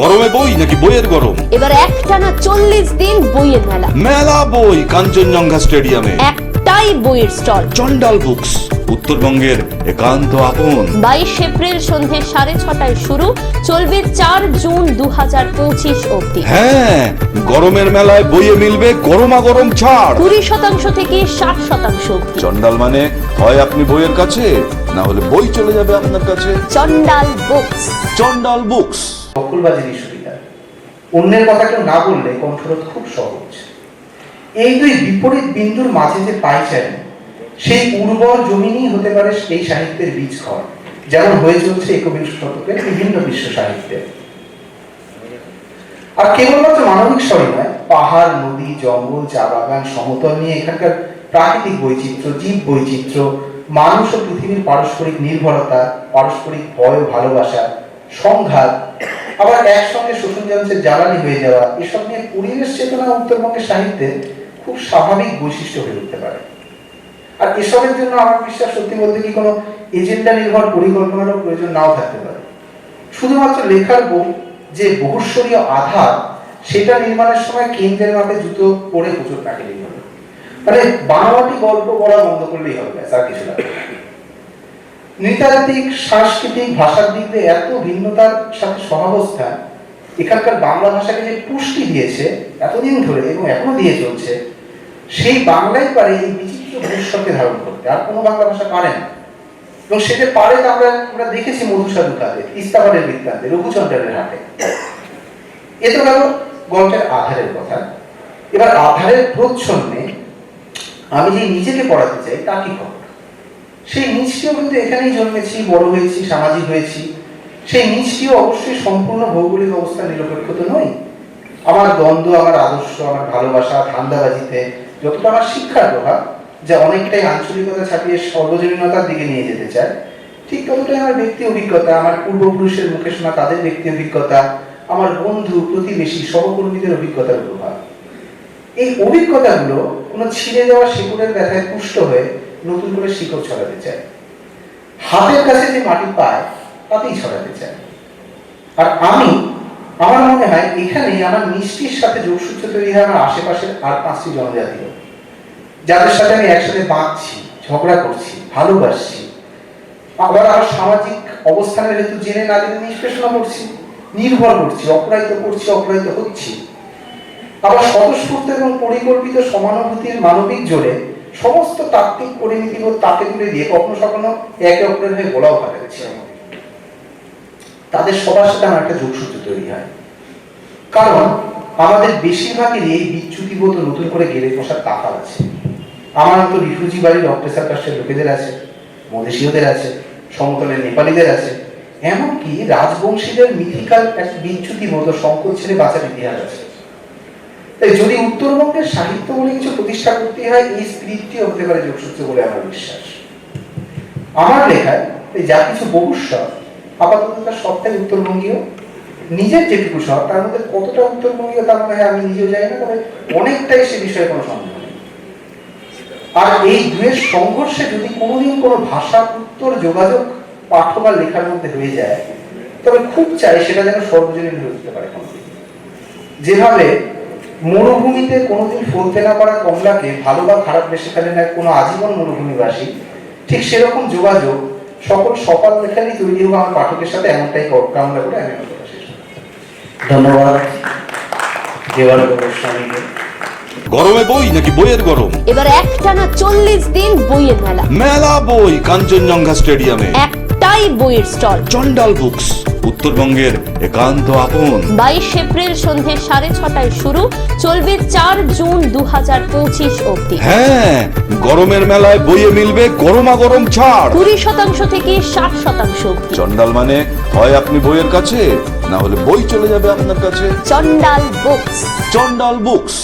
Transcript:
গরমে বই নাকি বইয়ের গরম? এবার একটানা চল্লিশ দিন বইয়ের মেলা। মেলা বই কাঞ্চনজঙ্ঘা স্টেডিয়ামে। একটাই বইয়ের স্টল। চন্ডাল বুকস উত্তরবঙ্গের একান্ত আপন। বাইশ এপ্রিল সন্ধে সাড়ে ছটায় শুরু চলবে চার জুন দু হাজার পঁচিশ অব্দি হ্যাঁ গরমের মেলায় বইয়ে মিলবে গরমা গরম ছাড়। কুড়ি শতাংশ থেকে ষাট শতাংশ অব্দি চন্ডাল মানে হয় আপনি বইয়ের কাছে না হলে বই চলে যাবে আপনার কাছে? চন্ডাল বুকস। চন্ডাল বুকস। দখলবাজিরই সুবিধা। অন্যের কথা কেউ না বললে কণ্ঠরোধ খুব সহজ। এই দুই বিপরীত বিন্দুর মাঝে যে পাইচারি, সেই উর্বর জমিনই হতে পারে এই সাহিত্যের বীজ ঘর, যেমন হয়ে চলছে একবিংশ শতকের বিভিন্ন বিশ্ব সাহিত্যে। আর কেবলমাত্র মানবিক স্তরে নয়, পাহাড়, নদী, জঙ্গল, চা বাগান, সমতল নিয়ে এখানকার প্রাকৃতিক বৈচিত্র্য, জীব বৈচিত্র্য, মানুষ ও পৃথিবীর পারস্পরিক নির্ভরতা, পারস্পরিক ভয় ভালোবাসা, সংঘাত আবার একসঙ্গে শোষণ যন্ত্রের জ্বালানি হয়ে যাওয়া, এসব নিয়ে পরিবেশ চেতনা উত্তরবঙ্গের সাহিত্যে খুব স্বাভাবিক বৈশিষ্ট্য হয়ে উঠতে পারে। আর এসবের জন্য আমার বিশ্বাস সত্যি বলতে কি কোনো এজেন্ডা নির্ভর পরিকল্পনারও প্রয়োজন নাও থাকতে পারে। শুধুমাত্র লেখার বই যে বহুস্বরীয় আধার, সেটা নির্মাণের সময় কেন্দ্রের মাপে জুতো পরে প্রচুর কাটিয়ে হবে মানে বানাবাটি গল্প বলা বন্ধ করলেই হবে আর কিছু না। নৃতাত্ত্বিক, সাংস্কৃতিক ভাষার দিক দিয়ে এত ভিন্নতার সাথে সহাবস্থা এখানকার বাংলা ভাষাকে যে পুষ্টি দিয়েছে, এতদিন ধরে এবং এখনও দিয়ে চলছে, সেই বাংলাই পারে এই বিচিত্র ভবিষ্যৎকে ধারণ করতে আর কোনো বাংলা ভাষা পারে না। এবং সেটা পারে তা আমরা আমরা দেখেছি মধুসাধু কাজে ইস্তাবারের বৃত্তান্তে, রঘুচন্দ্রের হাটে এ তো গেল গল্পের আধারের কথা। এবার আধারের প্রচ্ছন্নে আমি যে নিজেকে পড়াতে চাই, তা কি খবর সেই নিচটিও কিন্তু এখানেই জন্মেছি, বড় হয়েছি, সামাজিক হয়েছি। সেই নিচটিও অবশ্যই সম্পূর্ণ ভৌগোলিক অবস্থা নিরপেক্ষ তো নয় আমার দ্বন্দ্ব, আমার আদর্শ, আমার ভালোবাসা, ধান্দাবাজিতে যতটা আমার শিক্ষার প্রভাব, যা অনেকটাই আঞ্চলিকতা ছাপিয়ে সর্বজনীনতার দিকে নিয়ে যেতে চায়, ঠিক ততটাই আমার ব্যক্তি অভিজ্ঞতা, আমার পূর্বপুরুষের মুখে শোনা তাদের ব্যক্তি অভিজ্ঞতা, আমার বন্ধু, প্রতিবেশী, সহকর্মীদের অভিজ্ঞতার প্রভাব। এই অভিজ্ঞতাগুলো কোনো ছিঁড়ে যাওয়া শিকড়ের ব্যথায় পুষ্ট হয়ে নতুন করে শিকড় ছড়াতে চায়। হাতের কাছে যে মাটি পায়, তাতেই ছড়াতে চায়। আর আমি, আমার মনে হয় এখানে আমার মিষ্টির সাথে যোগসূত্র তৈরি হয় আমার আশেপাশের আর পাঁচটি জনজাতিও যাদের সাথে আমি একসাথে বাঁচছি, ঝগড়া করছি, ভালোবাসছি। আবার আমার সামাজিক অবস্থানের হেতু জেনে না জেনে নিষ্পেষণা করছি, নির্ভর করছি অপরাহিত করছি অপরাহিত হচ্ছি। আবার স্বতঃস্ফূর্ত এবং পরিকল্পিত সমানুভূতির মানবিক জোরে সমস্ত তাত্ত্বিক পরিমিতিবোধ তাকে তুলে দিয়ে কখনো কখনো একে অপরের হয়ে বলাও কাটাচ্ছি তাদের সবার সাথে আমার একটা যোগসূত্র তৈরি হয়। কারণ আমাদের বেশিরভাগেরই এই বিচ্যুতিবোধ নতুন করে গেড়ে বসার তাকাল আছে। আমার মতো রিফিউজি বাড়ির অক্টেসার কাস্টের লোকেদের আছে, মদেশীয়দের আছে, সমতলের নেপালিদের আছে। এমনকি রাজবংশীদের মিথিকাল এক বিচ্যুতিবোধ ও সংকট ছেড়ে বাঁচার ইতিহাস আছে। তাই যদি উত্তরবঙ্গের সাহিত্য বলে কিছু প্রতিষ্ঠা করতে হয়, এই স্পিরিটটি হতে পারে যোগসূত্র বলে আমার বিশ্বাস। আমার লেখায় এই যা কিছু বহুস্বর আপাতত তার সবটাই উত্তরবঙ্গীয়। নিজের যেটুকু স্বর তার মধ্যে কতটা উত্তরবঙ্গীয় তার মনে হয় আমি নিজেও জানি না, তবে অনেকটাই সে বিষয়ে কোনো সন্দেহ নেই। আর এই দুয়ের সংঘর্ষে যদি কোনোদিন কোনো ভাষা, উত্তর, যোগাযোগ পাঠক বা লেখার মধ্যে হয়ে যায়, তবে খুব চাই সেটা যেন সর্বজনীন হয়ে উঠতে পারে। যেভাবে মরুভূমিতে কোনোদিন ফলতে না পারা কমলাকে ভালো বা খারাপ বেশি ফেলে না কোনো আজীবন মরুভূমিবাসী ঠিক সেরকম যোগাযোগ সকল সকাল লেখারই তৈরি হোক আমার পাঠকের সাথে এমনটাই কামনা করে আমি। ধন্যবাদ। দেওয়ার গোস্বামীকে গরমে বই নাকি বইয়ের গরম? এবার একটানা চল্লিশ দিন বইয়ের মেলা। মেলা বই কাঞ্চনজঙ্ঘা স্টেডিয়ামে। একটাই বইয়ের স্টল। চন্ডাল বুকস উত্তরবঙ্গের একান্ত আপন। বাইশ এপ্রিল সন্ধে সাড়ে ছটায় শুরু চলবে চার জুন দু হাজার পঁচিশ অব্দি হ্যাঁ গরমের মেলায় বইয়ে মিলবে গরমা গরম ছাড়। কুড়ি শতাংশ থেকে ষাট শতাংশ অব্দি চন্ডাল মানে হয় আপনি বইয়ের কাছে না হলে বই চলে যাবে আপনার কাছে? চন্ডাল বুকস। চন্ডাল বুকস।